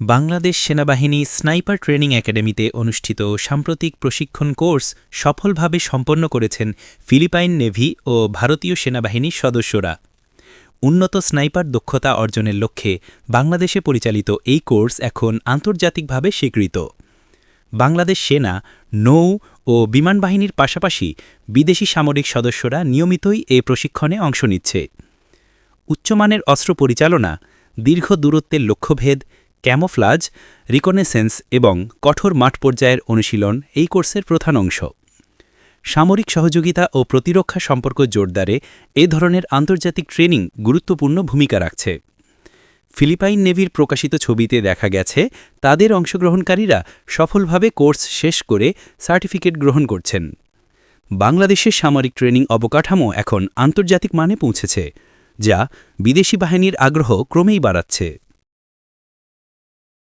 বাংলাদেশ সেনাবাহিনী sniper training একাডেমিতে অনুষ্ঠিত সাম্প্রতিক প্রশিক্ষণ কোর্স সফলভাবে সম্পন্ন করেছেন ফিলিপাইন নেভি ও ভারতীয় সেনাবাহিনীর সদস্যরা। উন্নত স্নাইপার দক্ষতা অর্জনের লক্ষ্যে বাংলাদেশে পরিচালিত এই কোর্স এখন আন্তর্জাতিকভাবে স্বীকৃত। বাংলাদেশ সেনা, নৌ ও বিমান বাহিনীর পাশাপাশি বিদেশি সামরিক সদস্যরা নিয়মিতই এ প্রশিক্ষণে অংশ নিচ্ছে। উচ্চমানের অস্ত্র পরিচালনা, দীর্ঘ দূরত্বের লক্ষ্যভেদ ক্যামোফ্লাজ, রিকনেসেন্স এবং কঠোর মাঠ পর্যায়ের অনুশীলন এই কোর্সের প্রধান অংশ। সামরিক সহযোগিতা ও প্রতিরক্ষা সম্পর্ক জোরদারে এ ধরনের আন্তর্জাতিক ট্রেনিং গুরুত্বপূর্ণ ভূমিকা রাখছে। ফিলিপাইন নেভির প্রকাশিত ছবিতে দেখা গেছে, তাদের অংশগ্রহণকারীরা সফলভাবে কোর্স শেষ করে সার্টিফিকেট গ্রহণ করছেন। বাংলাদেশের সামরিক ট্রেনিং অবকাঠামো এখন আন্তর্জাতিক মানে পৌঁছেছে, যা বিদেশি বাহিনীর আগ্রহ ক্রমেই বাড়াচ্ছে।